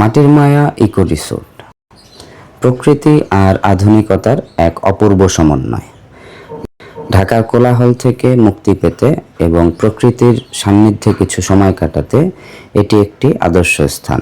মাটির মায়া eco resort. প্রকৃতি আর আধুনিকতার এক অপূর্ব সমন্বয়। ঢাকার কোলাহল থেকে মুক্তি পেতে এবং প্রকৃতির সান্নিধ্যে কিছু সময় কাটাতে এটি একটি আদর্শ স্থান।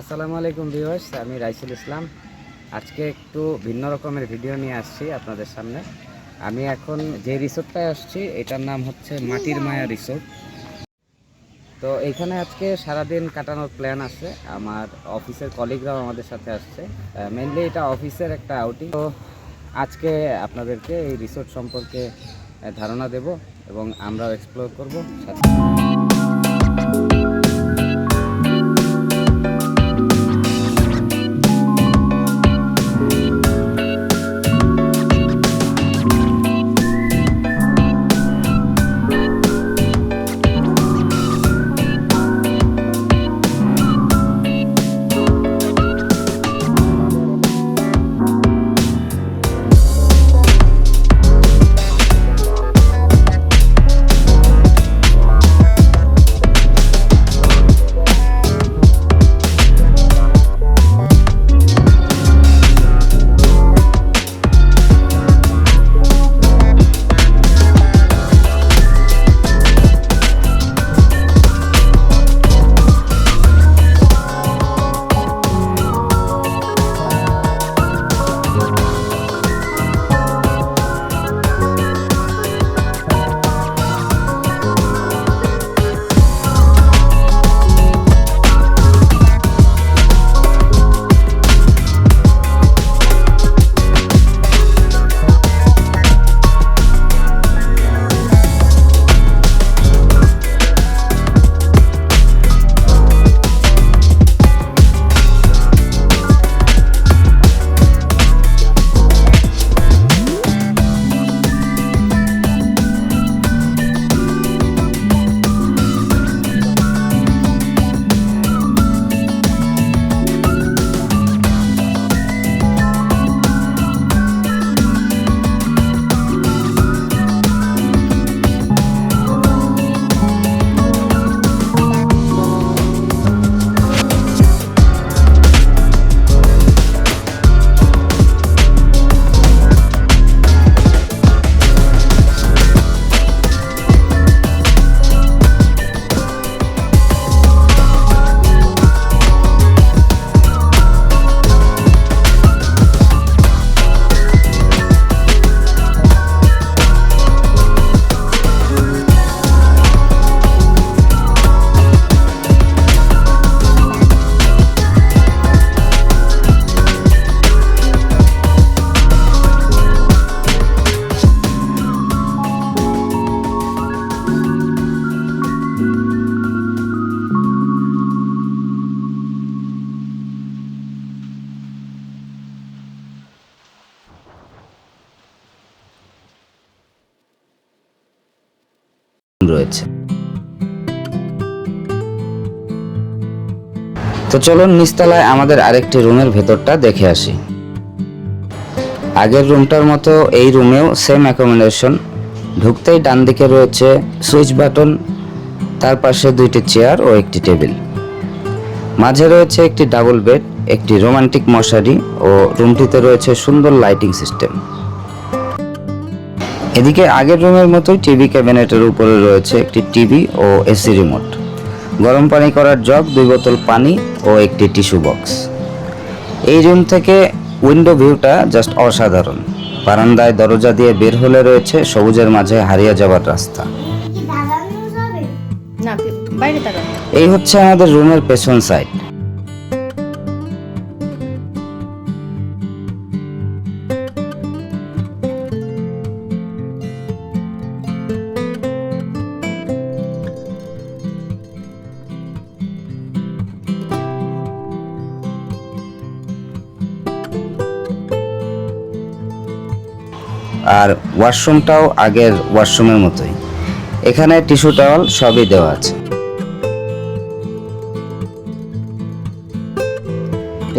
আসসালামু আলাইকুম ভিউয়ার্স, আমি রাইসুল ইসলাম। আজকে একটু ভিন্ন রকমের ভিডিও নিয়ে আসছি আপনাদের সামনে। আমি এখন যে রিসোর্টটায় আসছি, এটার নাম হচ্ছে মাটির মায়া রিসোর্ট। তো এখানে আজকে সারাদিন কাটানোর প্ল্যান আছে। আমার অফিসের কলিগরাও আমাদের সাথে আসছে। মেনলি এটা অফিসের একটা আউটিং তো আজকে আপনাদেরকে এই রিসোর্ট সম্পর্কে ধারণা দেব এবং আমরাও এক্সপ্লোর করব। সাথে রয়েছে। তো চলুন নিচতলায় আমাদের আরেকটি রুমের ভেতরটা দেখে আসি। আগের রুমটার মতো এই রুমেও সেম অ্যাকোমোডেশন ঢুকতেই ডান দিকে রয়েছে সুইচ বাটন তার পাশে দুইটি চেয়ার ও একটি টেবিল মাঝে রয়েছে একটি ডাবল বেড একটি রোমান্টিক মশারি ও রুমটিতে রয়েছে সুন্দর লাইটিং সিস্টেম এদিকে আগের রুমের মতোই টিভি ক্যাবিনেটের উপরে রয়েছে একটি টিভি ও এসি রিমোট। গরম পানি করার জগ দুই বোতল পানি ও একটি টিস্যু বক্স। এই রুম থেকে উইন্ডো ভিউটা জাস্ট অসাধারণ। বারান্দায় দরজা দিয়ে বের হলে রয়েছে সবুজের মাঝে হারিয়ে যাওয়ার রাস্তা। এই হচ্ছে আমাদের রুমের পেছন সাইড ওয়াশরুমটাও আগের ওয়াশরুমের মতোই। এখানে টিস্যু টাওয়াল সবই দেওয়া আছে।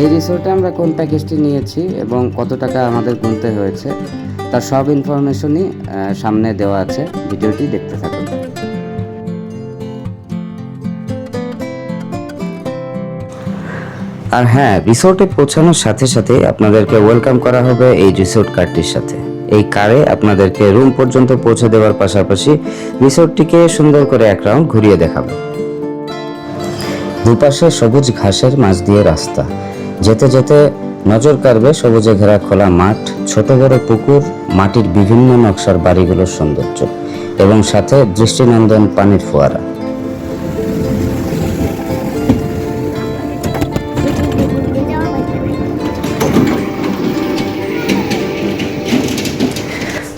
এই রিসোর্টে আমরা কোন প্যাকেজটি নিয়েছি এবং কত টাকা আমাদের গুনতে হয়েছে তার সব ইনফরমেশনই সামনে দেওয়া আছে। ভিডিওটি দেখতে থাকুন। আর হ্যাঁ রিসোর্টে পৌঁছানোর সাথে সাথে আপনাদেরকে ওয়েলকাম করা হবে এই রিসোর্ট কার্ডটির সাথে। এই কারে আপনাদেরকে রুম পর্যন্ত পৌঁছে দেওয়ার পাশাপাশি রিসোর্টটিকে সুন্দর করে এক রাউন্ড ঘুরিয়ে দেখাবে। দুপাশে সবুজ ঘাসের মাঝ দিয়ে রাস্তা। যেতে যেতে নজর কাড়বে সবুজে ঘেরা খোলা মাঠ, ছোট বড় পুকুর, মাটির বিভিন্ন নকশার বাড়িগুলোর সৌন্দর্য এবং সাথে দৃষ্টিনন্দন পানির ফোয়ারা।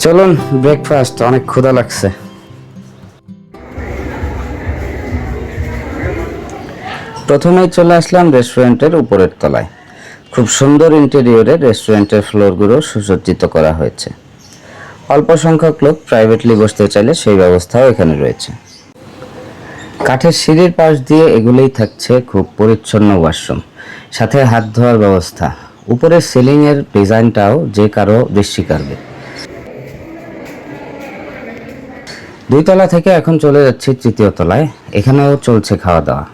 চলুন ব্রেকফাস্ট অনেক ক্ষুধা লাগছে। প্রথমেই চলে আসলাম রেস্টুরেন্টের উপরের তলায়। খুব সুন্দর ইন্টেরিয়রে রেস্টুরেন্টের ফ্লোরগুলো সুসজ্জিত করা হয়েছে। অল্প সংখ্যক লোক প্রাইভেটলি বসতে চাইলে সেই ব্যবস্থাও এখানে রয়েছে। কাঠের সিঁড়ির পাশ দিয়ে এগুলোই থাকছে খুব পরিচ্ছন্ন ওয়াশরুম সাথে হাত ধোয়ার ব্যবস্থা। উপরের সিলিংয়ের ডিজাইনটাও যে কারও দৃষ্টি দুই তলা থেকে এখন চলে যাচ্ছি তৃতীয় তলায়। এখানেও চলছে খাওয়া দাওয়া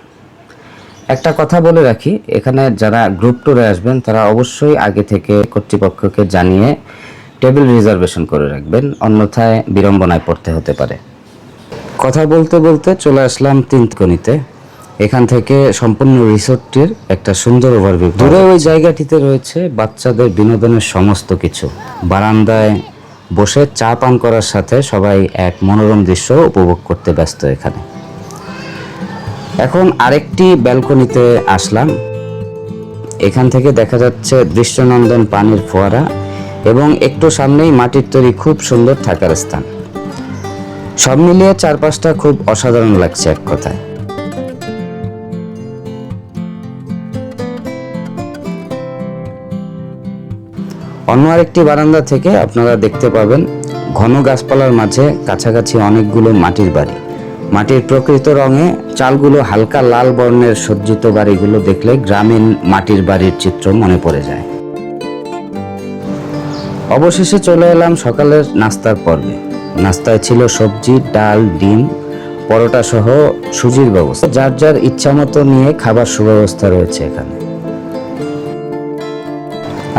একটা কথা বলে রাখি এখানে যারা গ্রুপ ট্যুরে আসবেন তারা অবশ্যই আগে থেকে কর্তৃপক্ষকে জানিয়ে টেবিল রিজার্ভেশন করে রাখবেন। অন্যথায় বিড়ম্বনায় পড়তে হতে পারে। কথা বলতে বলতে চলে আসলাম তিনকনিতে এখান থেকে সম্পূর্ণ রিসোর্টটির একটা সুন্দর ওভারভিউ দূরে ওই জায়গাটিতে রয়েছে বাচ্চাদের বিনোদনের সমস্ত কিছু। বারান্দায় বসে চা পান করার সাথে সবাই এক মনোরম দৃশ্য উপভোগ করতে ব্যস্ত এখানে। এখন আরেকটি ব্যালকনিতে আসলাম। এখান থেকে দেখা যাচ্ছে দৃশ্যনন্দন পানির ফোয়ারা এবং একটু সামনেই মাটির তৈরি খুব সুন্দর থাকার স্থান। সব মিলিয়ে চারপাশটা খুব অসাধারণ লাগছে এক কথায়। অন্য আরেকটি বারান্দা থেকে আপনারা দেখতে পাবেন, ঘন গাছপালার মাঝে কাছাকাছি অনেকগুলো মাটির বাড়ি। মাটির প্রকৃত রঙে চালগুলো হালকা লাল বর্ণের সজ্জিত বাড়িগুলো দেখলে গ্রামীণ মাটির বাড়ির চিত্র মনে পড়ে যায়। অবশেষে চলে এলাম সকালের নাস্তার পর্বে। নাস্তায় ছিল সবজি, ডাল, ডিম পরোটা সহ সুজির ব্যবস্থা। যার যার ইচ্ছা মতো নিয়ে খাবার সুব্যবস্থা রয়েছে এখানে।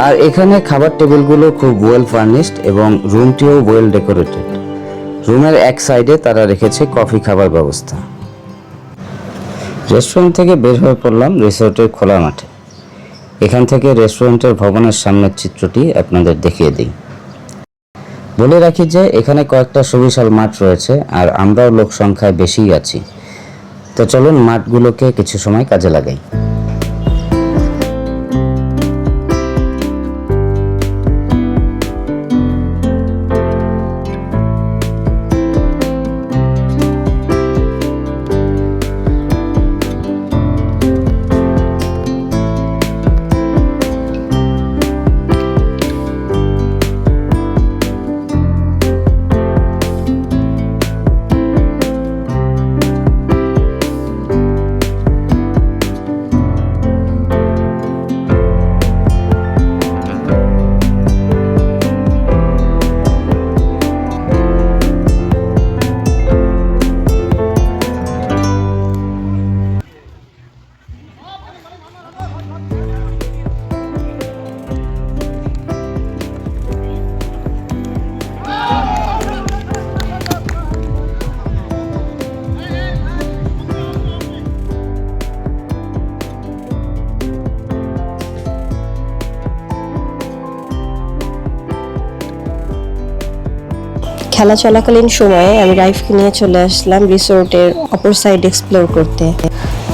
আর এখানে খাবার টেবিলগুলো খুব ওয়েল ফার্নিশড এবং রুমটিও ওয়েল ডেকোরেটেড রুমের এক সাইডে তারা রেখেছে কফি খাবার ব্যবস্থা। রেস্টুরেন্ট থেকে বের হয়ে পড়লাম রিসোর্টের খোলা মাঠে। এখান থেকে রেস্টুরেন্টের ভবনের সামনের চিত্রটি আপনাদের দেখিয়ে দিই। বলে রাখি যে এখানে কয়েকটা সুবিশাল মাঠ রয়েছে আর আমরাও লোক সংখ্যায় বেশিই আছি। তো চলুন মাঠগুলোকে কিছু সময় কাজে লাগাই। খেলা চলাকালীন সময়ে আমি রাইফকে নিয়ে চলে আসলাম রিসোর্টের অপর সাইড এক্সপ্লোর করতে।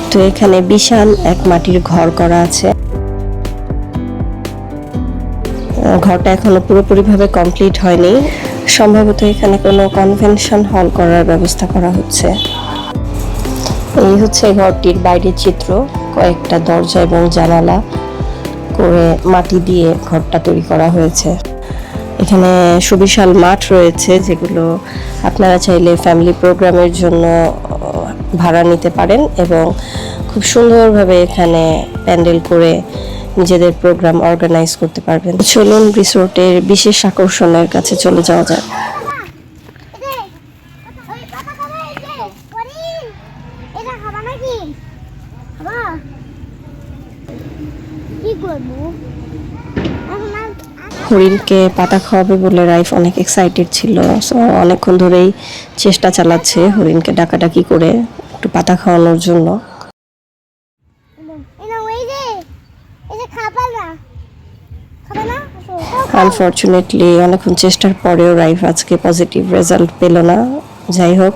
তো এখানে বিশাল এক মাটির ঘর করা আছে। ঘরটা এখনও পুরোপুরিভাবে কমপ্লিট হয়নি। সম্ভবত এখানে কোনো কনভেনশন হল করার ব্যবস্থা করা হচ্ছে। এই হচ্ছে ঘরটির বাইরের চিত্র, কয়েকটা দরজা এবং জানালা করে মাটি দিয়ে ঘরটা তৈরি করা হয়েছে। এখানে সুবিশাল মাঠ রয়েছে যেগুলো আপনারা চাইলে ফ্যামিলি প্রোগ্রামের জন্য ভাড়া নিতে পারেন এবং খুব সুন্দরভাবে এখানে প্যান্ডেল করে নিজেদের প্রোগ্রাম অর্গানাইজ করতে পারবেন। চলুন রিসোর্টের বিশেষ আকর্ষণের কাছে চলে যাওয়া যাক এদের ওই পাতা খাবে এই যে করিম এটা খাবা নাকি খাবা কি করব এখন আর হরিণকে পাতা খাওয়াবে বলে রাইফ অনেক এক্সাইটেড ছিল। সো অনেকক্ষণ ধরেই চেষ্টা চালাচ্ছে হরিণকে ডাকাডাকি করে একটু পাতা খাওয়ানোর জন্য। আনফর্চুনেটলি অনেকক্ষণ চেষ্টার পরেও রাইফ আজকে পজিটিভ রেজাল্ট পেল না। যাই হোক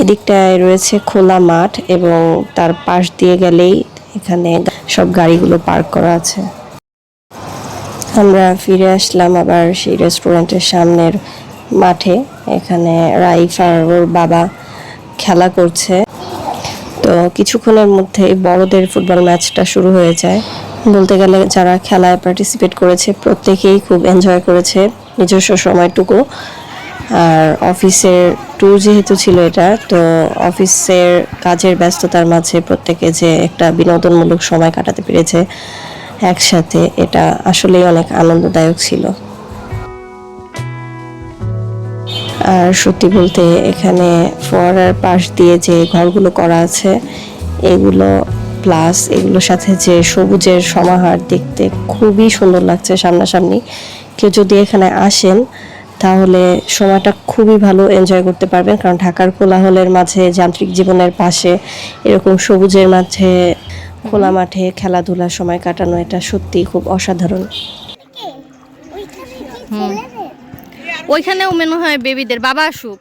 এদিকটায় রয়েছে খোলা মাঠ এবং তার পাশ দিয়ে গেলেই এখানে সব গাড়িগুলো পার্ক করা আছে। আমরা ফিরে আসলাম আবার সেই রেস্টুরেন্টের সামনের মাঠে। এখানে রাইফ ওর বাবা খেলা করছে। তো কিছুক্ষণের মধ্যেই বড়দের ফুটবল ম্যাচটা শুরু হয়ে যায়। বলতে গেলে যারা খেলায় পার্টিসিপেট করেছে, প্রত্যেকেই খুব এনজয় করেছে নিজস্ব সময়টুকু। আর অফিসের ট্যুর যেহেতু ছিল এটা, তো অফিসের কাজের ব্যস্ততার মাঝে প্রত্যেকে যে একটা বিনোদনমূলক সময় কাটাতে পেরেছে। একসাথে, এটা আসলেই অনেক আনন্দদায়ক ছিল। আর সত্যি বলতে এখানে ফোয়ারার পাশ দিয়ে যে ঘরগুলো করা আছে, এগুলো প্লাস এগুলোর সাথে যে সবুজের সমাহার দেখতে খুবই সুন্দর লাগছে সামনাসামনি। কেউ যদি এখানে আসেন, তাহলে সময়টা খুবই ভালো এনজয় করতে পারবেন, কারণ ঢাকার কোলাহলের মাঝে, যান্ত্রিক জীবনের পাশে এরকম সবুজের মাঝে খোলা মাঠে খেলাধুলার সময় কাটানো এটা সত্যি খুব অসাধারণ? ওইখানেও মনে হয় বেবিদের বাবা আসুক।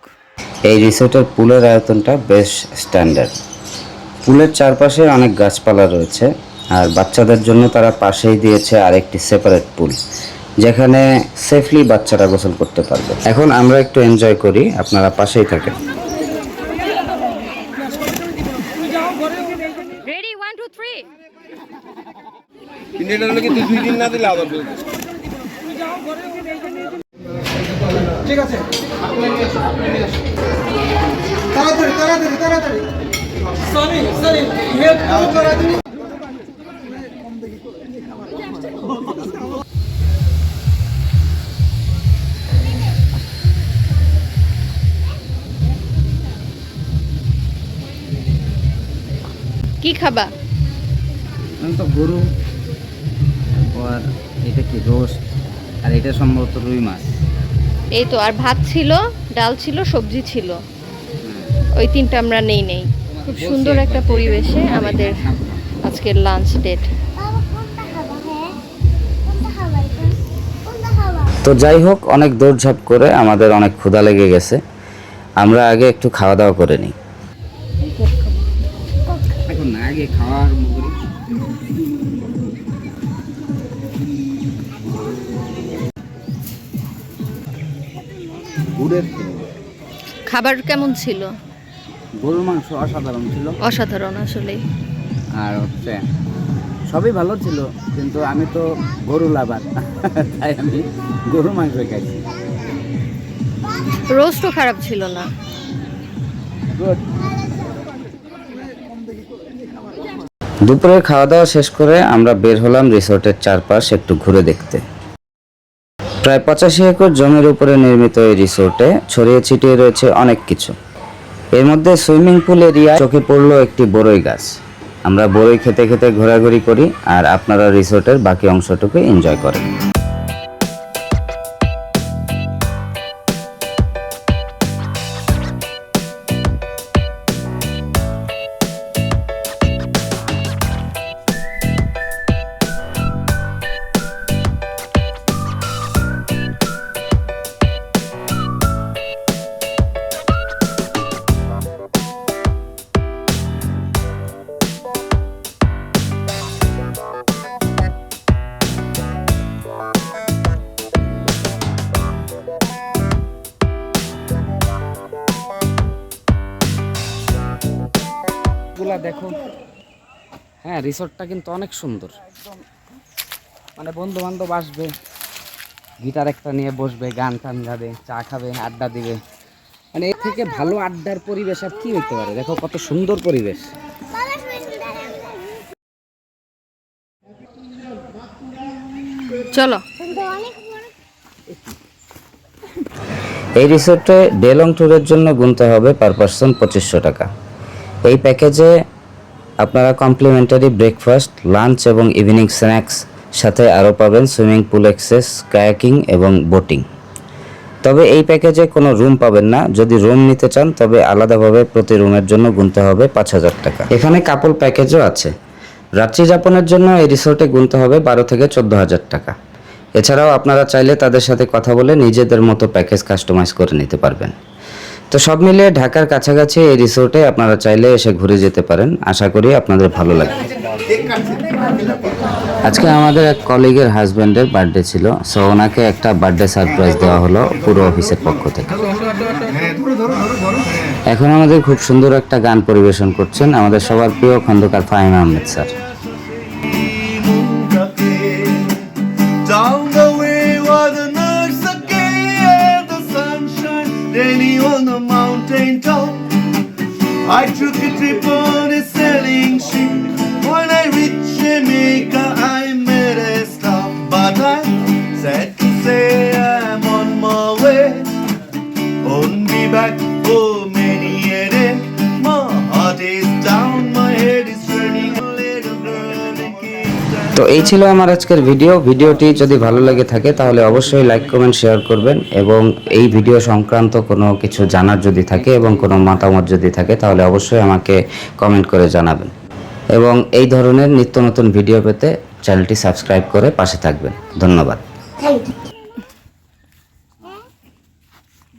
এই রিসোর্টের পুলের আয়তনটা বেশ স্ট্যান্ডার্ড। পুলের চারপাশে অনেক গাছপালা রয়েছে আর বাচ্চাদের জন্য তারা পাশেই দিয়েছে আরেকটি সেপারেট পুল যেখানে সেফলি বাচ্চারা গোসল করতে পারবে। এখন আমরা একটু এনজয় করি আপনারা পাশেই থাকেন। দুই দিন না দিলে আবার। তাড়াতাড়ি তাড়াতাড়ি তাড়াতাড়ি। হেড তাড়াতাড়ি কি খাবা? তো গরু আর এটা কি রোস্ট আর এটা সম্ভবত রুই মাছ। এই তো আর ভাত ছিল ডাল ছিল সবজি ছিল। ওই তিনটা আমরা নেই নেই। খুব সুন্দর একটা পরিবেশে আমাদের আজকের লাঞ্চ ডেট হ্যাঁ তো যাই হোক অনেক দৌড়ঝাঁপ করে আমাদের অনেক ক্ষুধা লেগে গেছে। আমরা আগে একটু খাওয়া দাওয়া করে নিই। এখন আগে খাওয়ার গুড়ের খাবার কেমন ছিল? গরুর মাংস অসাধারণ ছিল। অসাধারণ আসলে আর হচ্ছে সবই ভালো ছিল কিন্তু আমি তো গরু লাভার তাই আমি গরু মাংস খাইছি। রোস্টও খারাপ ছিল না। দুপুরের খাওয়া দাওয়া শেষ করে আমরা বের হলাম রিসোর্টের চারপাশ একটু ঘুরে দেখতে। প্রায় পঁচাশি একর জমির উপরে নির্মিত এই রিসোর্টে ছড়িয়ে ছিটিয়ে রয়েছে অনেক কিছু। এর মধ্যে সুইমিং পুল এরিয়া চোখে পড়ল একটি বড়ই গাছ। আমরা বড়ই খেতে খেতে ঘোরাঘুরি করি আর আপনারা রিসোর্টের বাকি অংশটুকু এনজয় করেন। রিসোর্টটা কিন্তু অনেক সুন্দর। মানে বন্ধু বান্ধব আসবে গিটার একটা নিয়ে বসবে গান টান গাবে চা খাবে আড্ডা দিবে। মানে এর থেকে ভালো আড্ডার পরিবেশ আর কি হইতে পারে? দেখো কত সুন্দর পরিবেশ। চলো। এই রিসোর্টে ডে লং ট্যুরের জন্য গুনতে হবে পার পার্সন পঁচিশশো টাকা। এই প্যাকেজে আপনারা কমপ্লিমেন্টারি ব্রেকফাস্ট লাঞ্চ এবং ইভিনিং স্ন্যাক্স সাথে আরও পাবেন সুইমিং পুল অ্যাক্সেস কায়াকিং এবং বোটিং তবে এই প্যাকেজে কোনো রুম পাবেন না। যদি রুম নিতে চান, তবে আলাদাভাবে প্রতি রুমের জন্য গুনতে হবে পাঁচ হাজার টাকা। এখানে কাপল প্যাকেজও আছে। রাত্রি যাপনের জন্য এই রিসোর্টে গুনতে হবে বারো থেকে চোদ্দ হাজার টাকা। এছাড়াও আপনারা চাইলে তাদের সাথে কথা বলে নিজেদের মতো প্যাকেজ কাস্টমাইজ করে নিতে পারবেন। তো সব মিলিয়ে ঢাকার কাছাকাছি এই রিসোর্টে আপনারা চাইলে এসে ঘুরে যেতে পারেন। আশা করি আপনাদের ভালো লাগবে। আজকে আমাদের এক কলিগের হাজব্যান্ডের বার্থডে ছিল। সো ওনাকে একটা বার্থডে সারপ্রাইজ দেওয়া হলো পুরো অফিসের পক্ষ থেকে। এখন আমাদের খুব সুন্দর একটা গান পরিবেশন করছেন আমাদের সবার প্রিয় Khondokar Fahim Ahmed sir. I took a trip on a sailing ship. When I reached Jamaica, I made a stop. But I'm sad to say I'm on my way. Won't be back তো এই ছিল আমার আজকের video ভিডিওটি যদি ভালো লাগে থাকে, তাহলে অবশ্যই লাইক কমেন্ট শেয়ার করবেন এবং এই ভিডিও সংক্রান্ত কোনো কিছু জানার যদি থাকে এবং কোনো মতামত যদি থাকে, তাহলে অবশ্যই আমাকে কমেন্ট করে জানাবেন। এবং এই ধরনের নিত্য নতুন ভিডিও পেতে চ্যানেলটি সাবস্ক্রাইব করে পাশে থাকবেন। ধন্যবাদ।